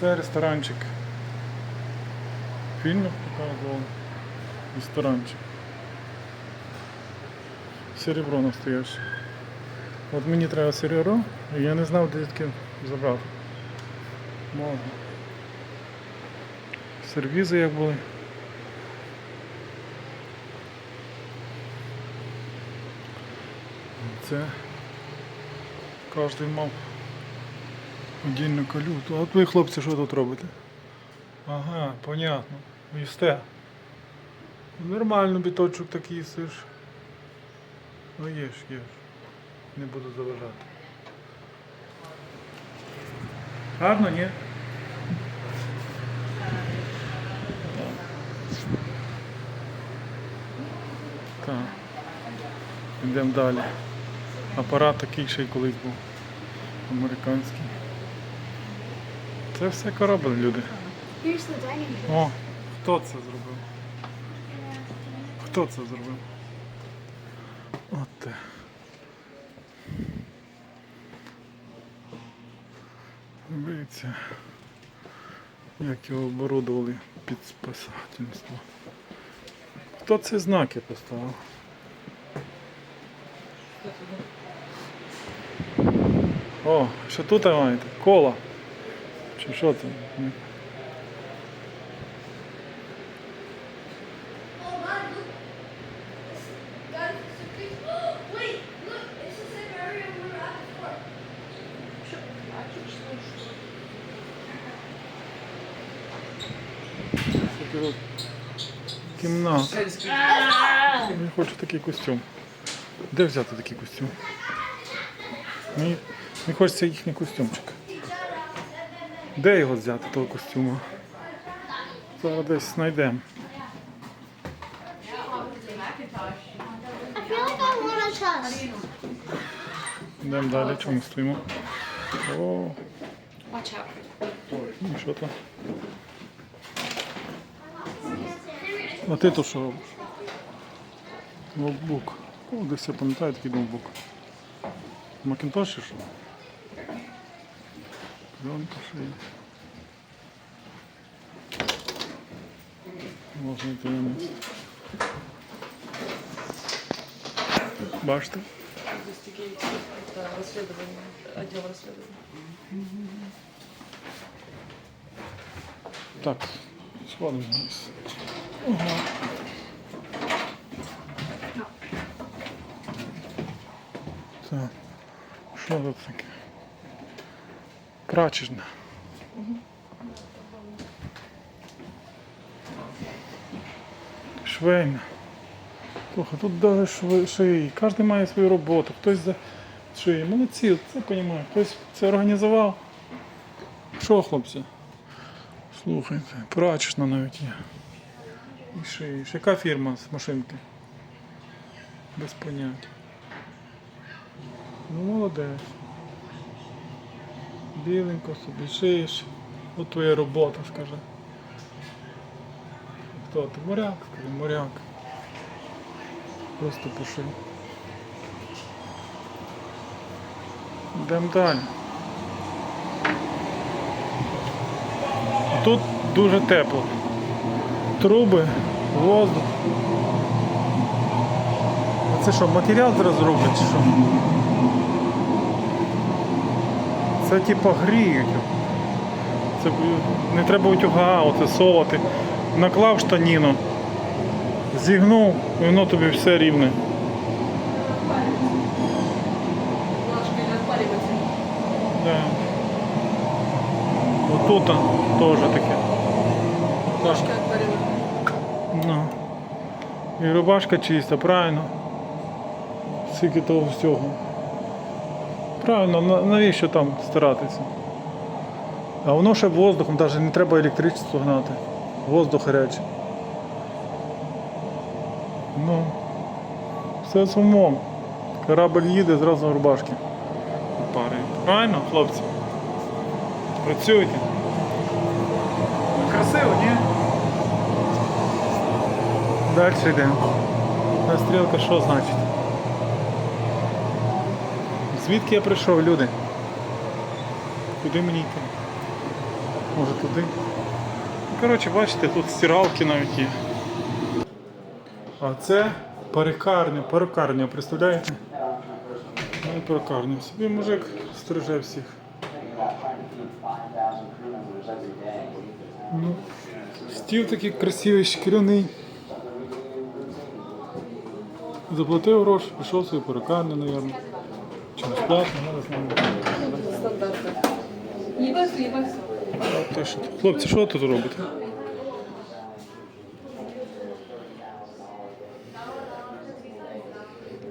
Це ресторанчик. Фільми показував. Ресторанчик. Серебро настояще. От мені треба серебро, і я не знав, де таке забрати. Можна. Сервізи як були. Це кожен мав отдільну калюту. А от ви, хлопці, що тут робите? Ага, понятно. Їсте. Нормально біточок такий їсиш. Ну їж, їж. Не буду заважати. Гарно, ні? Так. Йдемо далі. Апарат такий ще й колись був. Американський. Це все корабль, люди. О, хто це зробив? Хто це зробив? От те. Дивіться, як його оборудували під спасательство. Хто ці знаки поставив? О, що тут маєте? Кола. Чи що от Кімната. Я хочу такий костюм. Де взяти такий костюм? Мені, мені хочеться їхній костюмчик. Де його взяти, того костюму? Зараз десь знайдемо. Йдемо далі, чому стоїмо? І що там? А ти то що робиш? Ноутбук. О, десь я пам'ятаю такий ноутбук. Макінтош чи що? Є. Можна йти на місце. Бачите? Это расследование, отдел расследования. Так, сходимо вниз. Ага. Так, що тут таке? Прачечна. Швейна. Слухай, тут навіть шви, шиї. Кожен має свою роботу. Хтось за шиї. Молодці, це розумію. Хтось це організував. Що, хлопці? Слухайте, прачечна навіть є. І шиї. Яка фірма з машинки? Без поняття. Ну, молодець. Біленько собі шиєш. От твоя робота, скажи. Хто ти? Моряк, скажи, моряк. Просто пошив. Йдемо далі. Тут дуже тепло. Труби, воздух. А це що, матеріал зараз роблять чи що? Це типа гріють. Це не треба утюга, оце совати. Наклав штаніну, зігнув, і воно тобі все рівне. Да. Отут теж таке. Отпаривается. Ну. І рубашка чиста, правильно. Скільки того всього. Правильно, навіщо там старатися? А воно ще воздухом, навіть не треба електричество гнати. Воздух гарячий. Ну. Все з умом. Корабль їде, зразу рубашки. Пари. Правильно, хлопці? Працюйте. Красиво, ні? Далі йдемо. Стрілка що значить? Звідки я прийшов, люди? Куди мені йти? Може туди. Ну, Коротше, бачите, тут стиралки навіть є. А це перекарня, перукарня, представляєте? Ну, перукарня. Собі мужик стриже всіх. Ну, стіл такий красивий, шкіряний. Заплатив гроші, пішов свою перукарню, мабуть. Що тут? Хлопці, що ви тут робите?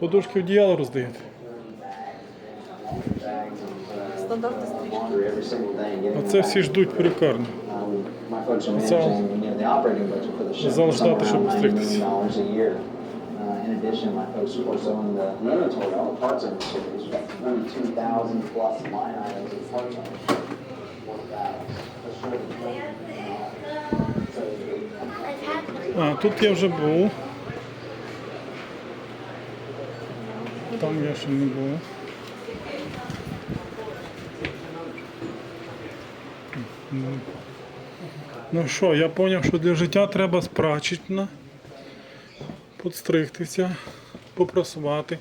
Подушки одіяло роздаєте. Стандартна стрижка. through every single day. and А getting це it всі ждуть перукарню. Um, Зал. штату, щоб around $90 стригтися. million dollars a year. Uh, in addition, my folks of course own the inventory, all the parts of series. We've got twenty-two thousand plus line items and parts on it. Work that. For sure. So, I've had them. А, тут я вже був. Там я ще не був. Ну що, я зрозумів, що для життя треба спрачечна, підстригтися, попрасувати,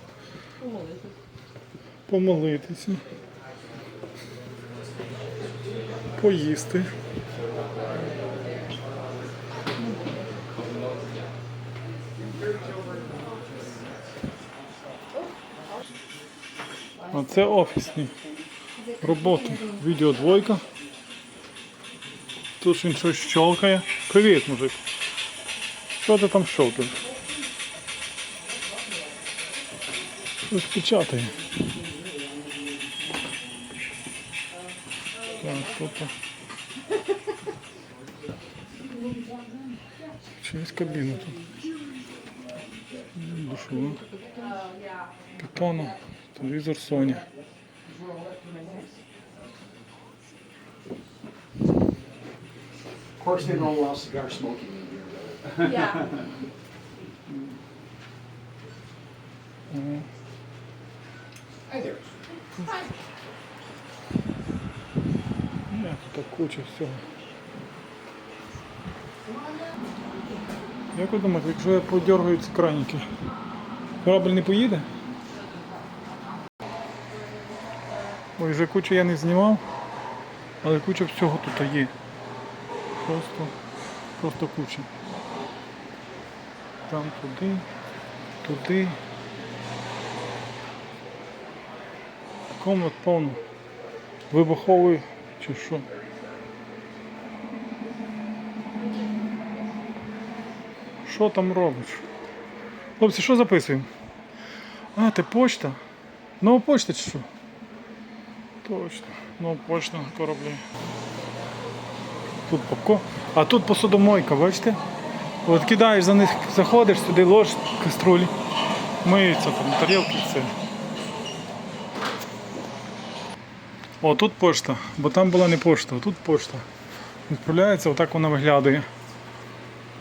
помолитися, поїсти. А це офісні роботи. Відео двойка. Тут він щось щолкає. Привіт, мужик. Що ти там щолкаєш? Щось печатає. Так, тут. Через кабіну тут. Душова. Питона. Телевізор Sony. Of course, they don't allow cigar smoking in here. Yeah. куча всього. Як ви думаєте, якщо я подергаю ці краніки, корабль не поїде? Ой, вже кучу я не знімав, але куча всього тут є. Просто, просто куча. Там туди, туди. Комнат повно. Вибуховий чи що? Що там робиш? Хлопці, що записуємо? А, ти почта? Нова почта чи що? Точно. Нова почта на кораблі. Тут попко. А тут посудомойка, бачите? От кидаєш за них, заходиш сюди, ложиш каструлі, миються там тарілки все. О, тут пошта, бо там була не пошта, а тут пошта. Відправляється, отак вона виглядає.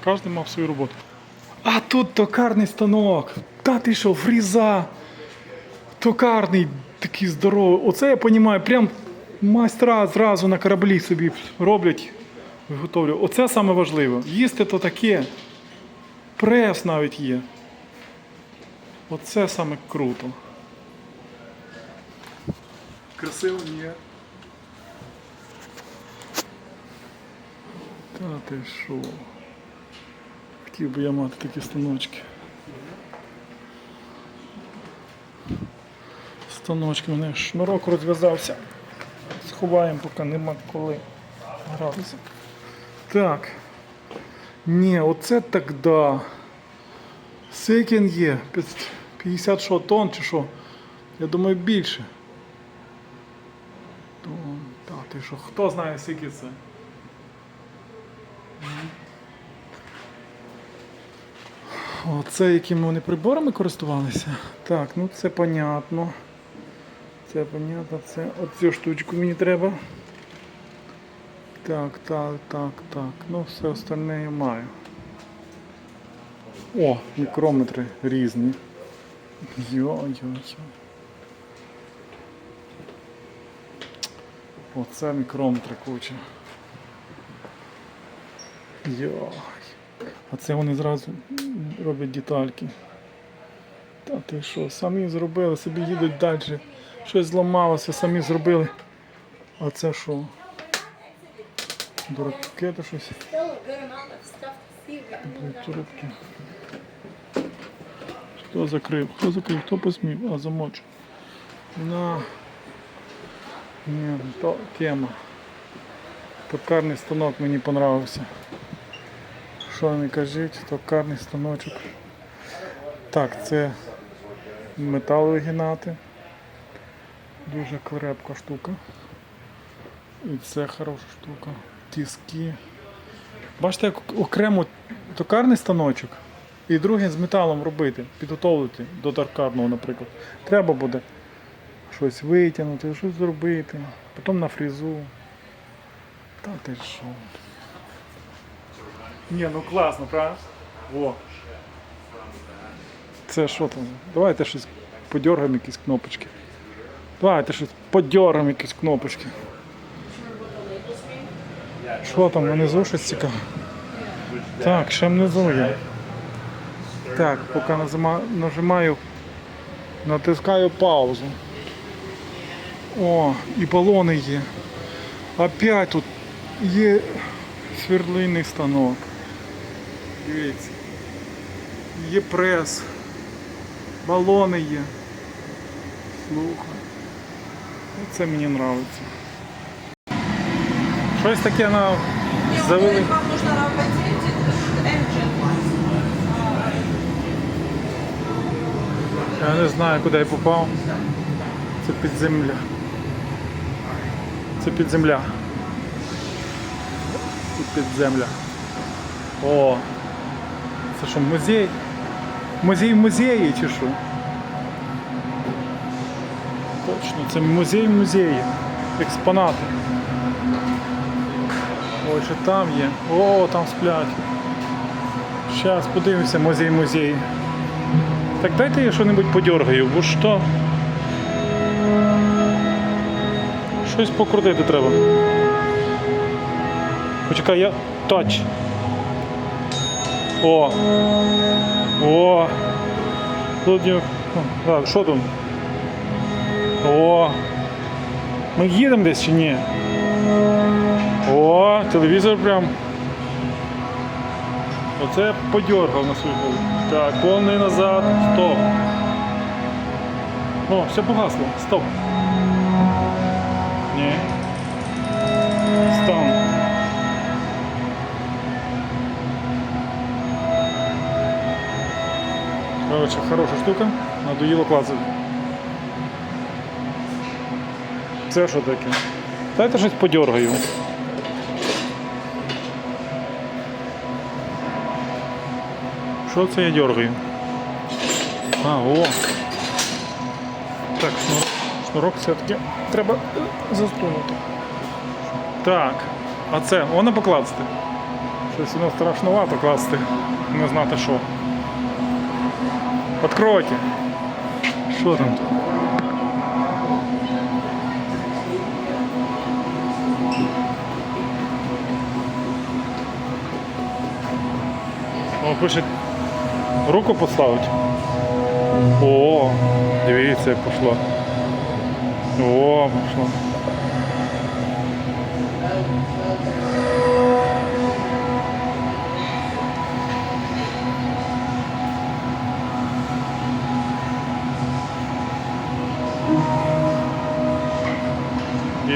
Кожен мав свою роботу. А тут токарний станок. Та ти що, фріза. Токарний, такий здоровий. Оце я розумію, прям майстра зразу на кораблі собі роблять, виготовлюють. Оце саме важливе. Їсти то таке. Прес навіть є. Оце саме круто. Красиво є. Та ти що? Хотів би я мати такі станочки. Станочки, мене шнурок розв'язався. Сховаємо, поки нема коли гратися. Так. Ні, оце так да. Скільки є? 50 що, тонн чи що? Я думаю більше. Тонн. Та ти що, хто знає скільки це? Оце якими вони приборами користувалися? Так, ну це понятно. Це понятно, це оцю штучку мені треба. Так, так, так, так. Ну все остальне я маю. О, мікрометри різні. Йо-йо-йо. Оце мікрометри куча. Йой. А це вони зразу роблять детальки. Та ти що, самі зробили, собі їдуть далі. Щось зламалося, самі зробили. А це що? Дураки то щось. Трубки. Хто закрив? Хто закрив? Хто посмів? А замочив. На. Ні, то тема. Токарний станок мені понравився. Що не кажіть, токарний станочок. Так, це метал вигинати. Дуже крепка штука. І це хороша штука. Тіски. Бачите, як окремо токарний станочок і другий з металом робити, підготовити до токарного, наприклад. Треба буде щось витягнути, щось зробити, потім на фрезу. Та ти що? Ні, ну класно, правда? Во. Це що там? Давайте щось подергаємо якісь кнопочки. Давайте щось подергаємо якісь кнопочки. Що там внизу щось цікаве? Так, ще внизу є. Так, поки нажимаю, натискаю паузу. О, і балони є. Опять тут є свердлильний станок. Дивіться. Є прес. Балони є. Слухай. Це мені подобається. Щось таке на завели. Я не знаю, куди я попав. Це підземля. Це підземля. Це підземля. О! Це що, музей? Музей в музеї чи що? Точно, це музей в музеї. Експонати. Ой, що там є. О, там сплять. Зараз подивимося музей музей. Так дайте я що-небудь подергаю, бо що? Щось покрутити треба. Почекай, я. Тач. О! О! Тут Так, що тут? О! Ми їдемо десь чи ні? О, телевізор прям. Оце я подергав на свою голову. Так, повний назад. Стоп. О, все погасло. Стоп. Короче, хороша штука. Надоїло клацати. Це що таке? Дайте щось подергаю. Що це я дергаю? А, о! Так, шнурок, шнурок все-таки треба засунути. Так, а це воно покласти. Щось воно страшновато класти. Не знати що. Откройте. Що там? тут? О, пише руку поставить. О, дивіться, як пішло. О, пішло.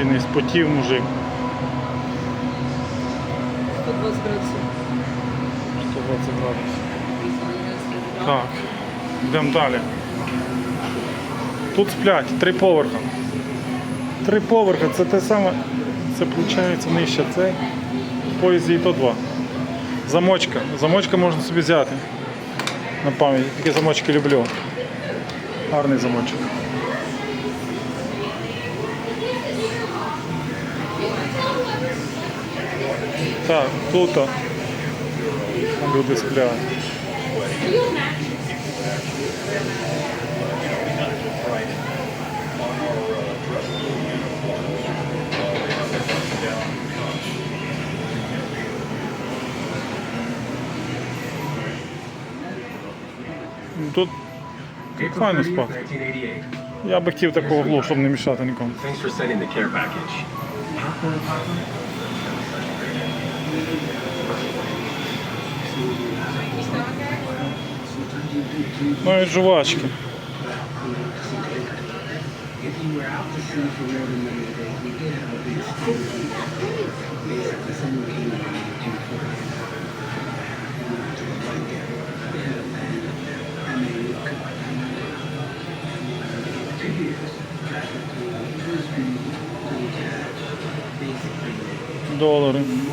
І не спотів мужик. 120 градусів. 120 градусів. Так, йдемо далі. Тут сплять три поверха. Три поверха, це те саме, це виходить нижче цей. В поїзді і то два. Замочка. Замочка можна собі взяти. На пам'ять. Такі замочки люблю. Гарний замочок. Так, тут люди сплять. Тут файно спати. Я би хотів такого глу, щоб не мішати нікому. Навіть жувачки. If you were out to sea for more than 90 days, we did have a big storm. Basically, someone came around at 240 and went to a blanket. They had a fan, and two years to Brisbane to. Basically, Долари.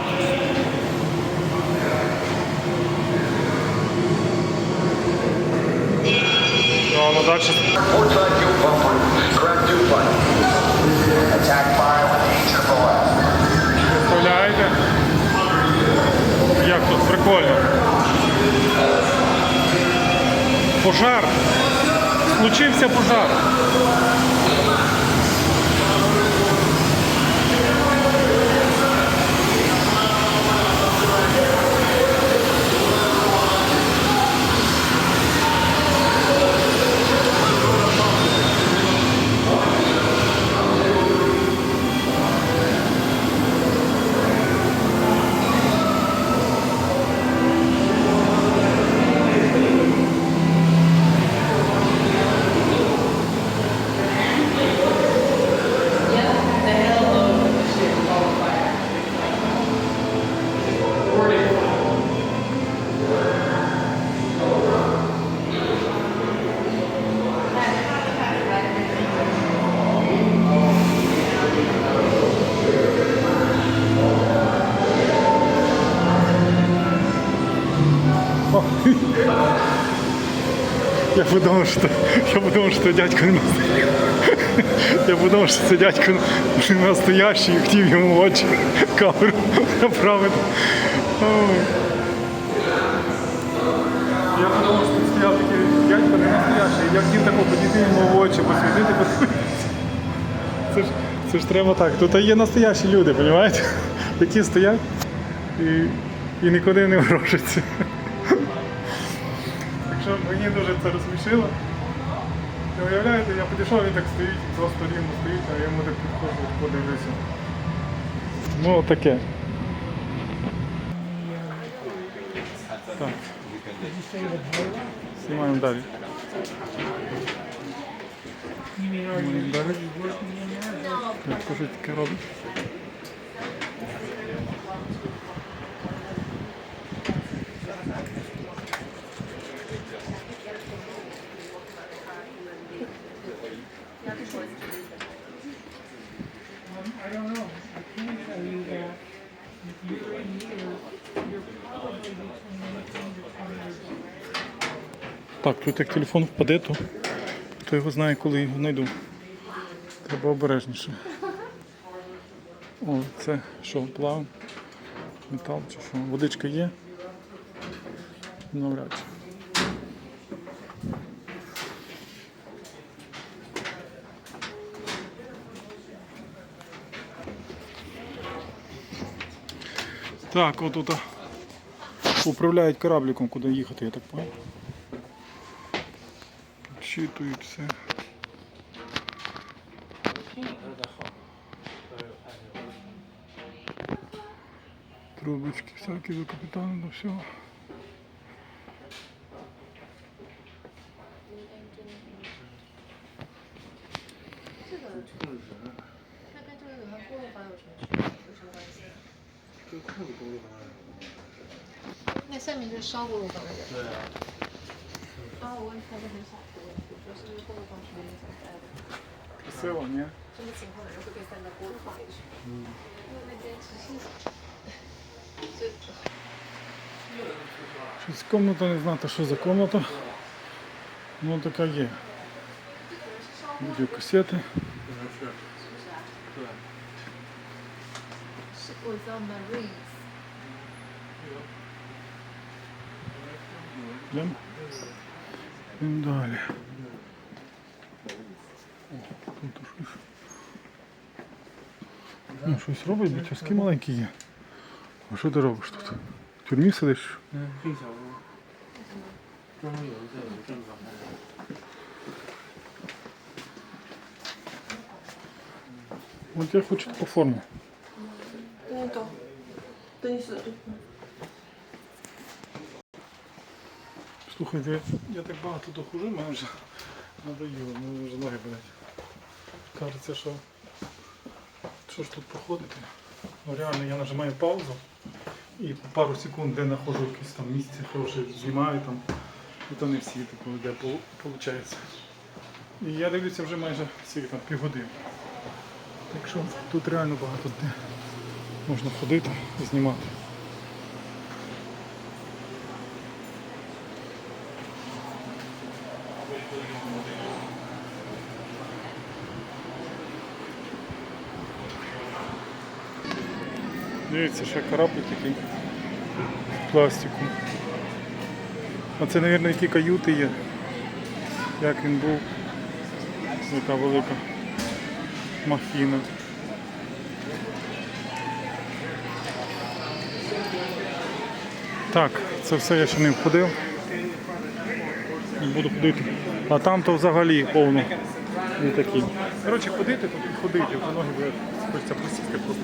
with AFFF. Представляєте? Як тут прикольно. Пожар. Случився пожар. Я подумав, що я подумав, що дядько не. Я подумав, що це дядько не настоящий і хотів йому в очі камеру направити. Я подумав, що стояв такий дядько не настоящий. Я хотів таку подійти йому в очі, посвітити, подивитися. Це ж, це ж треба так. Тут є настоящі люди, розумієте? Які стоять і, і нікуди не ворожаться. Що мені дуже це розсмішило. Ви уявляєте, я підійшов, він так стоїть, просто рівно стоїть, а я йому так підходжу, подивлюся. Ну, таке. Так. Знімаємо далі. Далі. Що таке робить? Так, тут як телефон впаде, то хто його знає, коли його знайду. Треба обережніше. О, це що, плав? Метал чи що? Водичка є? Навряд. Так, от тут управляють корабликом, куди їхати, я так понял. Читують все. Трубочки всякі до капітану, до всього. Щось комната, не знати, що за комната. Ну така є. Відеокасети. Йдемо далі. О, тут щось. Ну, щось робить, тяжкі маленькі є. А що ти робиш тут? В тюрмі сидиш? От я хочу таку форму. To nie to. To nie jest... Слухайте, я так багато тут хожу, мене вже надоїло, мене вже ноги болять. Кажеться, що що ж тут походити? Ну реально я нажимаю паузу і пару секунд, де знаходжу якесь там місце хороше, знімаю там. І то не всі тако де виходить. І я дивлюся вже майже всі там півгодини. Так що тут реально багато де можна ходити і знімати. Дивіться, ще корабль такий з пластику. А це, мабуть, які каюти є. Як він був. Яка велика махіна. Так, це все я ще не входив. Буду ходити. А там то взагалі повно. Не такі. Коротше, ходити, тут ходити, ноги хочеться присісти просто.